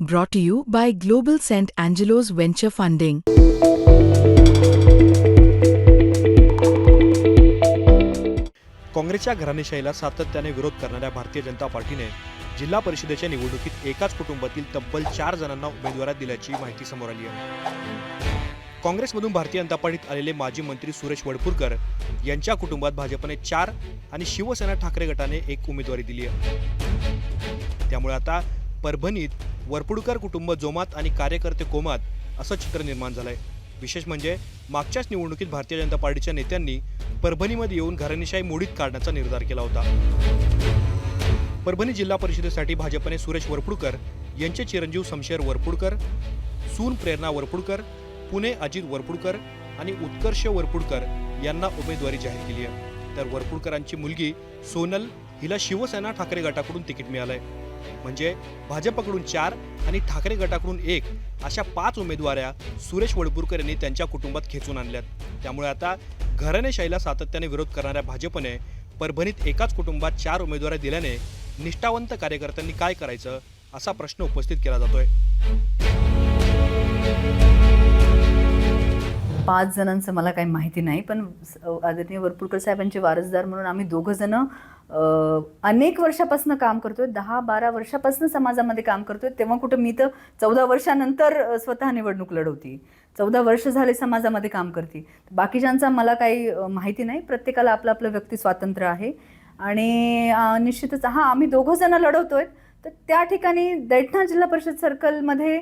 Brought to you by Global St. Angelo's Venture Funding. काँग्रेसच्या घराणेशाहीला सातत्याने विरोध करणाऱ्या भारतीय जनता पार्टीने जिल्हा परिषदेच्या निवडणुकीत एकाच कुटुंबातील तब्बल चार जणांना उमेदवारात दिल्याची माहिती समोर आली आहे काँग्रेसमधून भारतीय जनता पार्टीत आलेले माजी मंत्री सुरेश वडपूरकर यांच्या कुटुंबात भाजपने चार आणि शिवसेना ठाकरे गटाने एक उमेदवारी दिली आहे त्यामुळे आता परभणीत वरपुडकर कुटुंब जोमात आणि कार्यकर्ते कोमात असं चित्र निर्माण झालंय. विशेष म्हणजे मागच्याच निवडणुकीत भारतीय जनता पार्टीच्या नेत्यांनी परभणीमध्ये येऊन घराणेशाही मोडीत काढण्याचा निर्धार केला होता. परभणी जिल्हा परिषदेसाठी भाजपने सुरेश वरपुडकर यांचे चिरंजीव समशेर वरपुडकर सून प्रेरणा वरपुडकर पुणे अजित वरपुडकर आणि उत्कर्ष वरपुडकर यांना उमेदवारी जाहीर केली आहे. तर वरपुडकरांची मुलगी सोनल हिला शिवसेना ठाकरे गटाकडून तिकीट मिळालंय. म्हणजे भाजपकडून चार आणि ठाकरे गटाकडून एक अशा पाच उमेदवाऱ्या सुरेश वडपूरकर यांनी त्यांच्या कुटुंबात खेचून आणल्यात. त्यामुळे आता घराणेशाहीला सातत्याने विरोध करणाऱ्या भाजपने परभणीत एकाच कुटुंबात चार उमेदवाऱ्या दिल्याने निष्ठावंत कार्यकर्त्यांनी काय करायचं असा प्रश्न उपस्थित केला जातोय. पाच जणांचं मला काही माहिती नाही पण आदरणीय वरपुडकर साहेबांचे वारसदार म्हणून आम्ही दोघंजणं अनेक वर्षापासून काम करतोय दहा बारा वर्षापासून समाजामध्ये काम करतोय. तेव्हा कुठं मी तर चौदा वर्षानंतर स्वतः निवडणूक लढवती. चौदा वर्ष झाले समाजामध्ये काम करते. बाकीच्यांचा मला काही माहिती नाही. प्रत्येकाला आपलं आपलं व्यक्ती स्वातंत्र्य आहे. आणि निश्चितच हां आम्ही दोघं जण लढवतोय. तर त्या ठिकाणी दैठणा जिल्हा परिषद सर्कलमध्ये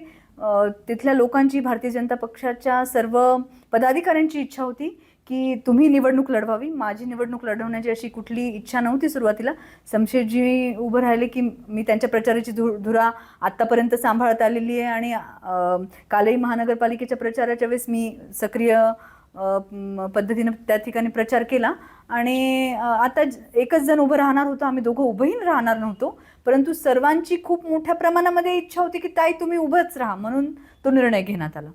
तिथल्या लोकांची भारतीय जनता पक्षाच्या सर्व पदाधिकाऱ्यांची इच्छा होती की तुम्ही निवडणूक लढवावी. माझी निवडणूक लढवण्याची अशी कुठली इच्छा नव्हती सुरुवातीला. शमशेरजी उभं राहिले की मी त्यांच्या प्रचाराची धु धुरा आत्तापर्यंत सांभाळत आलेली आहे आणि कालही महानगरपालिकेच्या प्रचाराच्या वेळेस मी सक्रिय पद्धतीनं त्या ठिकाणी प्रचार केला. आणि आता एकच जण उभं राहणार होतं आम्ही दोघं उभंही राहणार नव्हतो. परंतु सर्वांची खूप मोठ्या प्रमाणामध्ये इच्छा होती की ताई तुम्ही उभंच राहा. म्हणून तो निर्णय घेण्यात आला.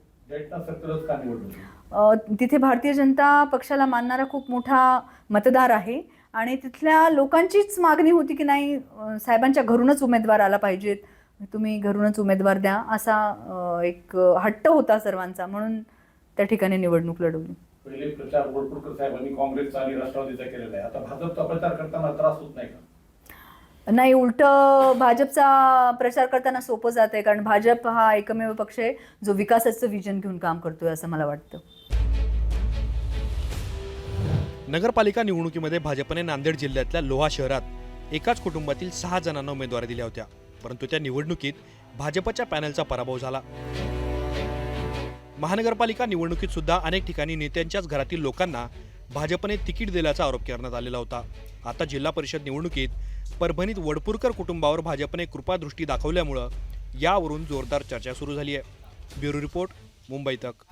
तिथे भारतीय जनता पक्षाला मानणारा खूप मोठा मतदार आहे. आणि तिथल्या लोकांचीच मागणी होती की नाही साहेबांच्या घरूनच उमेदवार आला पाहिजेत. तुम्ही घरूनच उमेदवार द्या. असा एक हट्ट होता सर्वांचा. म्हणून त्या ठिकाणी निवडणूक लढवली. पहिले प्रचार वडपुडकर साहेबांनी काँग्रेसचा आणि राष्ट्रवादीचा केलेला आहे. आता भाजपचा प्रचार करताना त्रास होत नाही का? नाही उलट भाजपचा प्रचार करताना सोपं जात आहे कारण भाजप हा एकमेव पक्ष आहे जो विकासाचं विजन घेऊन काम करतोय असं मला वाटतं. नगरपालिका निवडणुकीमध्ये भाजपने नांदेड जिल्ह्यातल्या लोहा शहरात एकाच कुटुंबातील सहा जणांना उमेदवारी दिल्या होत्या. परंतु त्या निवडणुकीत भाजपच्या पॅनलचा पराभव झाला. महानगरपालिका निवडणुकीत सुद्धा अनेक ठिकाणी नेत्यांच्याच घरातील लोकांना भाजपने तिकीट दिल्याचा आरोप करण्यात आलेला होता. आता जिल्हा परिषद निवडणुकीत परभणीत वडपूरकर कुटुंबावर भाजपने कृपादृष्टी दाखवल्यामुळं यावरून जोरदार चर्चा सुरू झाली आहे. ब्युरो रिपोर्ट मुंबई तक.